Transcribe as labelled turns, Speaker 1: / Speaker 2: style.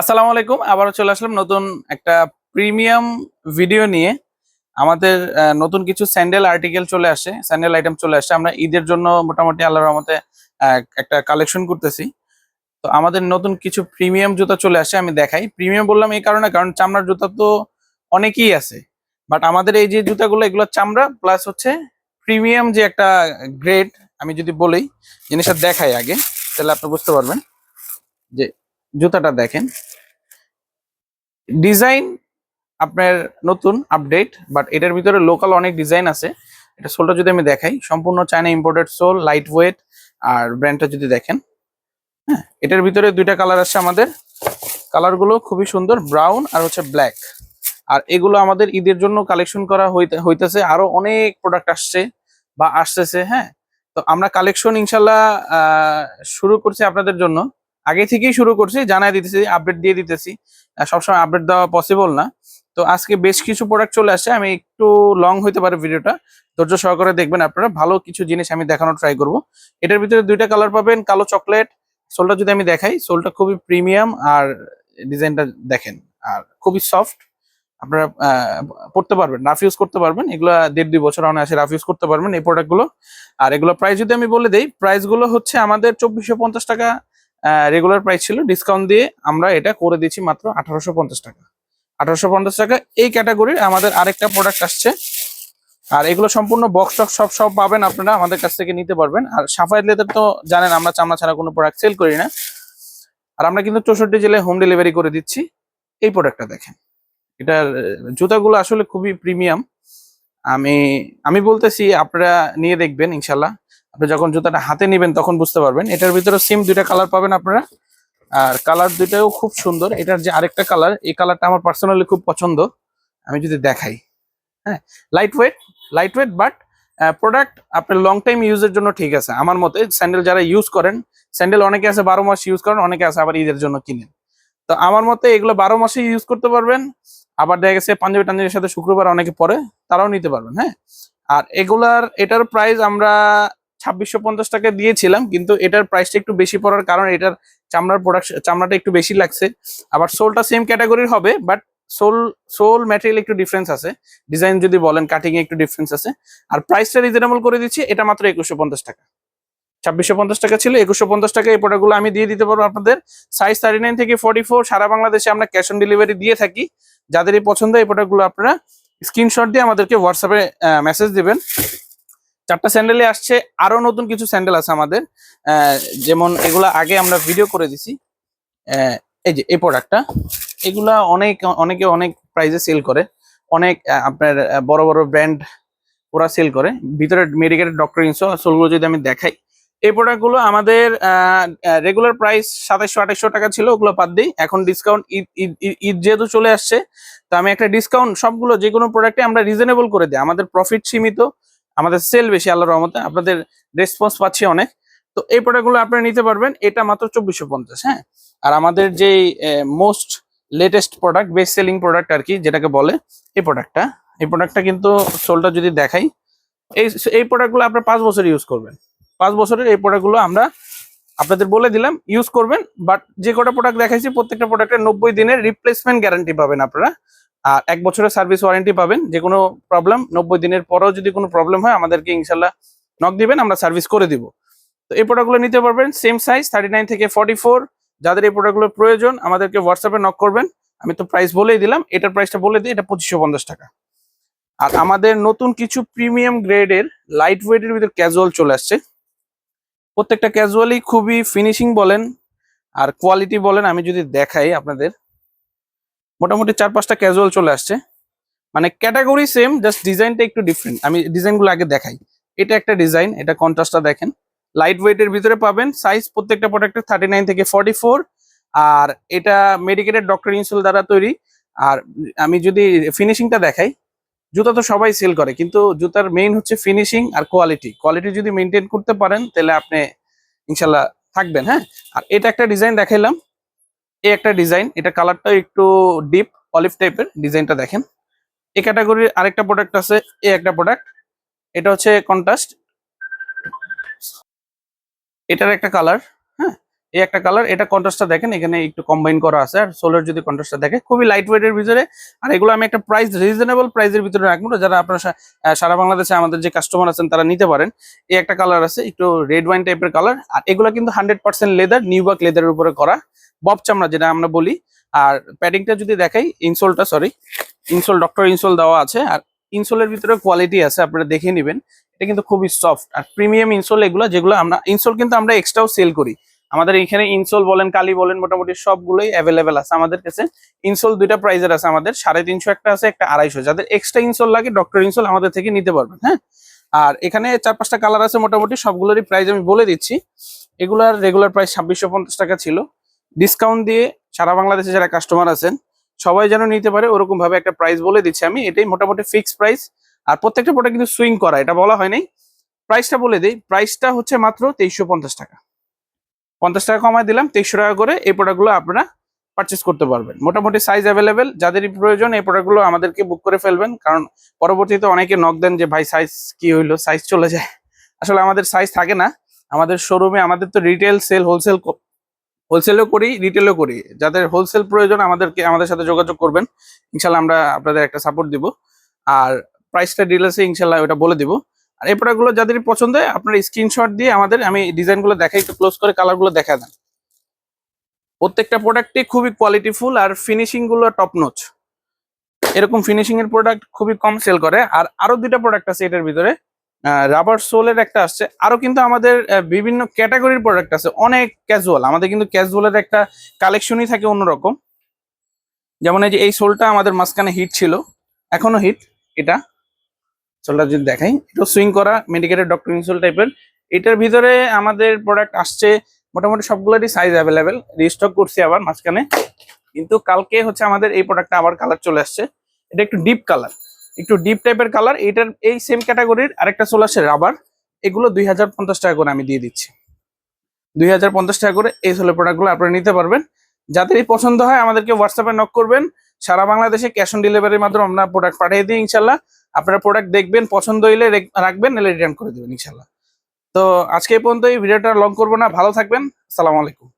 Speaker 1: আসসালামু আলাইকুম, আবারও চলে আসলাম নতুন একটা প্রিমিয়াম ভিডিও নিয়ে। আমাদের নতুন কিছু স্যান্ডেল আর্টিকেল চলে আসে, স্যান্ডেল আইটেম চলে আসে। আমরা ঈদের জন্য মোটামুটি আল্লাহর রহমতে একটা কালেকশন করতেছি। তো আমাদের নতুন কিছু প্রিমিয়াম জুতা চলে আসে, আমি দেখাই। প্রিমিয়াম বললাম এই কারণে, কারণ চামড়ার জুতা তো অনেকেই আছে। বাট আমাদের এই যে জুতাগুলো, এগুলো চামড়া প্লাস হচ্ছে প্রিমিয়াম যে একটা গ্রেড আমি যদি বলি, জিনিসটা দেখাই আগে, তাহলে আপনি বুঝতে পারবেন যে জুতাটা দেখেন। ডিজাইন আপনার নতুন আপডেট বাট এটার ভিতরে লোকাল অনেক ডিজাইন আছে। এটা সোলটা যদি আমি দেখাই, সম্পূর্ণ China imported sole light weight আর ব্র্যান্ডটা যদি দেখেন হ্যাঁ এটার ভিতরে দুইটা কালার আছে আমাদের। কালারগুলো খুবই সুন্দর ব্রাউন আর হচ্ছে ব্ল্যাক আর এগুলো আমাদের ঈদের জন্য কালেকশন করা হইতে হইতেছে, আরও অনেক প্রোডাক্ট আসছে বা আসতেছে হ্যাঁ। তো আমরা কালেকশন ইনশাল্লাহ শুরু করছি আপনাদের জন্য। আগে থেকেই শুরু করছি, জানাই দিতেছি আপডেট দিয়ে দিতেছি। সবসময় আপডেট দেওয়া পসিবল না। তো আজকে বেশ কিছু প্রোডাক্ট চলে আসছে, আমি একটু লং হইতে পারে ভিডিওটা ধৈর্য সহকারে দেখবেন আপনারা, ভালো কিছু জিনিস আমি দেখানোর ট্রাই করব। এটার ভিতরে দুইটা কালার পাবেন, কালো চকলেট সোলটা যদি আমি দেখাই সোলটা খুবই প্রিমিয়াম আর ডিজাইনটা দেখেন, আর খুবই সফট আপনারা পড়তে পারবেন রাফ ইউজ করতে পারবেন। এগুলো দেড় দুই বছর অনায়াসে রাফ ইউজ করতে পারবেন এই প্রোডাক্টগুলো আর এগুলো প্রাইস যদি আমি বলে দেই প্রাইসগুলো হচ্ছে আমাদের চব্বিশশো পঞ্চাশ টাকা রেগুলার প্রাইস ছিল। ডিসকাউন্ট দিয়ে আমরা এটা করে দিচ্ছি মাত্র আঠারোশো পঞ্চাশ টাকা। আঠারোশো পঞ্চাশ টাকা, এই ক্যাটাগরির আমাদের আরেকটা প্রোডাক্ট আসছে। আর এগুলো সম্পূর্ণ বক্স টক সব সব পাবেন আপনারা, আমাদের কাছ থেকে নিতে পারবেন। আর সাফাই লেদার তো জানেন, আমরা চামড়া ছাড়া কোনো প্রোডাক্ট সেল করি না। আর আমরা কিন্তু চৌষট্টি জেলায় হোম ডেলিভারি করে দিচ্ছি। এই প্রোডাক্টটা দেখেন। এটার, জুতাগুলো আসলে খুবই প্রিমিয়াম আমি আমি বলতেছি, আপনারা নিয়ে দেখবেন, ইনশাল্লাহ। আপনি যখন জুতাটা হাতে নেবেন তখন বুঝতে পারবেন। এটার ভিতরে সিম দুইটা কালার পাবেন আপনারা। আর কালার দুইটাও খুব সুন্দর। এটার যে আরেকটা কালার এই কালারটা আমার পার্সোনালি খুব পছন্দ। আমি যদি দেখাই। হ্যাঁ light weight light weight but product আপনার লং টাইম ইউজের জন্য ঠিক আছে। আমার মতে স্যান্ডেল যারা ইউজ করেন স্যান্ডেল অনেকে আছে বারো মাস ইউজ করেন, অনেকে আছে আবার ঈদের জন্য কিনেন। তো আমার মতে এগুলো বারো মাসে ইউজ করতে পারবেন। আবার দেখা গেছে পাঞ্জাবি টাঞ্জাবির সাথে শুক্রবার অনেকে পরে, তারাও নিতে পারবেন। হ্যাঁ আর এগুলার, এটার প্রাইস আমরা ছাব্বিশশো পঞ্চাশ টাকা দিয়েছিলাম, কিন্তু এটার প্রাইসটা একটু বেশি পড়ার কারণ এটার চামড়ার প্রোডাকশন চামড়াটা একটু বেশি লাগছে। আবার সোলটা সেম ক্যাটাগরির হবে বাট সোল সোল ম্যাটেরিয়াল একটু ডিফারেন্স আছে। ডিজাইন যদি বলেন কাটিং এ একটু ডিফারেন্স আছে। আর প্রাইসটা রিজনেবল করে দিচ্ছি, এটা মাত্র একুশশো পঞ্চাশ টাকা। ছাব্বিশশো পঞ্চাশ টাকা ছিল, একুশশো পঞ্চাশ টাকা এই প্রোডাক্টগুলো আমি দিয়ে দিতে পারব আপনাদের। সাইজ থার্টি নাইন থেকে ফোর্টি ফোর সারা বাংলাদেশে আমরা ক্যাশ অন ডেলিভারি দিয়ে থাকি। যাদেরই পছন্দ এই প্রোডাক্টগুলো আপনারা স্ক্রিনশট দিয়ে আমাদেরকে হোয়াটসঅ্যাপে মেসেজ দিবেন। চারটা স্যান্ডেলে আসছে, আরও নতুন কিছু স্যান্ডেল আছে আমাদের। যেমন এগুলা আগে আমরা ভিডিও করে দিছি। এই যে এই প্রোডাক্টটা এগুলা অনেক, অনেকে অনেক প্রাইসে সেল করে। অনেক আপনার বড় বড় ব্র্যান্ড ওরা সেল করে। ভিতরে মেডিকেল ডক্টর সোলগুলো যদি আমি দেখাই, এই প্রোডাক্টগুলো আমাদের রেগুলার প্রাইস সাতাইশশো, আঠাইশশো টাকা ছিল, ওগুলো বাদ দিই। এখন ডিসকাউন্ট ঈদ- ঈদ যেহেতু চলে আসছে, তো আমি একটা ডিসকাউন্ট সবগুলো যে কোনো প্রোডাক্টে আমরা রিজনেবল করে দিই। আমাদের প্রফিট সীমিত আমাদের সেল বেশি, আল্লাহর রহমতে। আপনাদের রেসপন্স পাচ্ছি অনেক। তো এই প্রোডাক্টগুলো আপনারা নিতে পারবেন, এটা মাত্র চব্বিশশো পঞ্চাশ হ্যাঁ? আর আমাদের যে most latest product best selling product আর কি, যেটাকে বলে, এই প্রোডাক্টটা এই প্রোডাক্টটা কিন্তু সোলটা যদি দেখাই, এই এই প্রোডাক্টগুলো আপনার পাঁচ বছর ইউজ করবেন। পাঁচ বছরের এই প্রোডাক্টগুলো আমরা আপনাদের বলে দিলাম ইউজ করবেন বাট যে কটা প্রোডাক্ট দেখাইছি, প্রত্যেকটা প্রোডাক্টের নব্বই দিনের রিপ্লেসমেন্ট গ্যারান্টি পাবেন আপনারা। আর এক বছরের সার্ভিস ওয়ারেন্টি পাবেন, যে কোনো প্রবলেম নব্বই দিনের পরেও যদি কোনো প্রবলেম হয়, আমাদেরকে ইনশাল্লাহ নক দিবেন, আমরা সার্ভিস করে দিব। তো এই প্রোডাক্টগুলো নিতে পারবেন সেম সাইজ থার্টি নাইন থেকে ফর্টি ফোর যাদের এই প্রোডাক্টগুলোর প্রয়োজন, আমাদেরকে হোয়াটসঅ্যাপে নক করবেন। আমি তো প্রাইস বলেই দিলাম, এটার প্রাইসটা বলে দিই, এটা পঁচিশশো পঞ্চাশ টাকা। আর আমাদের নতুন কিছু প্রিমিয়াম গ্রেডের লাইট ওয়েটের ভিতর ক্যাজুয়াল চলে আসছে। প্রত্যেকটা ক্যাজুয়ালি খুবই ফিনিশিং বলেন, আর কোয়ালিটি বলেন, আমি যদি দেখাই আপনাদের। মোটামুটি চার পাঁচটা ক্যাজুয়াল চলে আসছে। মানে ক্যাটাগরি সেম জাস্ট ডিজাইনটা একটু ডিফারেন্ট আমি ডিজাইনগুলো আগে দেখাই। এটা একটা ডিজাইন এটা কন্ট্রাস্টটা দেখেন। লাইট ওয়েটের ভিতরে পাবেন সাইজ প্রত্যেকটা প্রোডাক্টের থার্টি নাইন থেকে ফর্টি ফোর আর এটা মেডিকেটেড ডক্টর ইনসুল দ্বারা তৈরি। আর আমি যদি ফিনিশিংটা দেখাই, জুতা তো সবাই সেল করে, কিন্তু জুতার মেইন হচ্ছে ফিনিশিং আর কোয়ালিটি কোয়ালিটি যদি মেনটেন করতে পারেন, তাহলে আপনি ইনশাল্লাহ থাকবেন হ্যাঁ? আর এটা একটা ডিজাইন দেখাইলাম। এই একটা ডিজাইন, এটা কালারটা একটু ডিপ, অলিভ টাইপের ডিজাইনটা দেখেন। এই ক্যাটাগরির আরেকটা প্রোডাক্ট আছে, এই একটা প্রোডাক্ট এটা হচ্ছে কন্ট্রাস্ট। এটার একটা কালার। এই একটা কালার এটা কন্ট্রাস্টটা দেখেন, এখানে একটু কম্বাইন করা আছে, আর সোলার যদি কন্ট্রাস্টটা দেখে খুবই লাইট ওয়েটের ভিতরে। আর এগুলো আমি একটা প্রাইস রিজনেবল প্রাইসের ভিতরে রাখব, যারা আপনারা সারা বাংলাদেশে আমাদের যে কাস্টমার আছেন, তারা নিতে পারেন। এই একটা কালার আছে, একটু রেড ওয়াইন টাইপের কালার আর এগুলো কিন্তু হান্ড্রেড পার্সেন্ট লেদার নিউবাক লেদারের উপরে করা। বব চামড়া যেটা আমরা বলি, আর প্যাডিংটা যদি দেখাই ইনসোলটা সরি ইনসোল ডক্টর ইনসোল দেওয়া আছে, আর ইনসোলের ভিতরে কোয়ালিটি আছে, আপনারা দেখে নেবেন। এটা কিন্তু খুবই সফট আর প্রিমিয়াম ইনসোল এগুলো, যেগুলো আমরা ইনসোল কিন্তু আমরা এক্সট্রাও সেল করি। আমাদের এখানে ইনসোল বলেন, কালি বলেন, মোটামুটি সবগুলোই অ্যাভেলেবেল আছে। আমাদের কাছে ইনসোল দুইটা প্রাইজের আছে আমাদের, সাড়ে তিনশো একটা আছে, একটা আড়াইশো। যাদের এক্সট্রা ইনসোল লাগে ডক্টর ইনসোল আমাদের থেকে নিতে পারবেন হ্যাঁ? আর এখানে চার পাঁচটা কালার আছে মোটামুটি, সবগুলোরই প্রাইস আমি বলে দিচ্ছি। এগুলার রেগুলার প্রাইস ছাব্বিশশো পঞ্চাশ টাকা ছিল। ডিসকাউন্ট দিয়ে সারা বাংলাদেশে যারা কাস্টমার আছেন, সবাই যেন নিতে পারে ওরকম ভাবে একটা প্রাইস বলে দিচ্ছি আমি। এটাই মোটামুটি ফিক্স প্রাইস আর প্রত্যেকটা প্রোডাক্ট কিন্তু সুইং করা, এটা বলা হয় নাই প্রাইসটা বলে দিই প্রাইসটা হচ্ছে মাত্র তেইশশো পঞ্চাশ টাকা। পঞ্চাশ টাকা কমায় দিলাম, তেইশশো টাকা করে এই প্রোডাক্টগুলো আপনারা পারচেস করতে পারবেন। মোটামুটি সাইজ অ্যাভেলেবেল যাদেরই প্রয়োজন এই প্রোডাক্টগুলো আমাদেরকে বুক করে ফেলবেন, কারণ পরবর্তীতে অনেকে নক দেন যে, ভাই সাইজ কি হইল? সাইজ চলে যায়। আসলে আমাদের সাইজ থাকে না। আমাদের শোরুমে আমাদের তো রিটেল সেল হোলসেল হোলসেলও করি রিটেলও করি। যাদের হোলসেল প্রয়োজন আমাদেরকে, আমাদের সাথে যোগাযোগ করবেন। ইনশাল্লাহ আমরা আপনাদের একটা সাপোর্ট দিব। আর প্রাইসটা ডিটেলসে ইনশাল্লাহ ওটা বলে দিব। আর এই প্রোডাক্টগুলো যাদের পছন্দ হয়, আপনারা স্ক্রিনশট দিয়ে আমাদের, আমি ডিজাইনগুলো দেখাই, একটু ক্লোজ করে কালারগুলো দেখা দেন প্রত্যেকটা প্রোডাক্টই খুবই কোয়ালিটিফুল আর ফিনিশিংগুলো টপ নোচ এরকম ফিনিশিং এর প্রোডাক্ট খুবই কম সেল করে। আর আরও দুইটা প্রোডাক্ট আছে এটার ভিতরে। রাবার সোলের একটা আসছে। আরও কিন্তু আমাদের বিভিন্ন ক্যাটাগরির প্রোডাক্ট আছে। অনেক ক্যাজুয়াল আমাদের কিন্তু ক্যাজুয়ালের একটা কালেকশনই থাকে অন্যরকম। যেমন এই যে, এই সোলটা আমাদের মাঝখানে হিট ছিল। এখনও হিট এটা। সোলটা যদি দেখাই এটা সুইং করা মেডিকেটেড ডক্টর ইনসোল টাইপের এটার ভিতরে আমাদের প্রোডাক্ট আসছে, মোটামুটি সবগুলোরই সাইজ অ্যাভেলেবেল রিস্টক করছি আবার মাঝখানে। কিন্তু কালকে হচ্ছে আমাদের এই প্রোডাক্টটা আবার কালার চলে আসছে। এটা একটু ডিপ কালার একটু ডিপ টাইপের কালার এটার এই সেম ক্যাটাগরির আরেকটা চলে আসছে রাবার এগুলো দুই হাজার পঞ্চাশ টাকা করে আমি দিয়ে দিচ্ছি। দুই হাজার পঞ্চাশ টাকা করে এই সোলের প্রোডাক্টগুলো আপনারা নিতে পারবেন। যাদের এই পছন্দ হয় আমাদেরকে হোয়াটসঅ্যাপে নক করবেন। সারা বাংলাদেশে ক্যাশ অন ডেলিভারির মাধ্যমে আমরা প্রোডাক্ট পাঠিয়ে দিই ইনশাল্লাহ আপনারা প্রোডাক্ট দেখবেন, পছন্দ হইলে রেখ- রাখবেন, নাহলে রিটার্ন করে দেবেন ইনশাল্লাহ তো আজকে পর্যন্ত এই ভিডিওটা লং করব না, ভালো থাকবেন, আসসালামু আলাইকুম।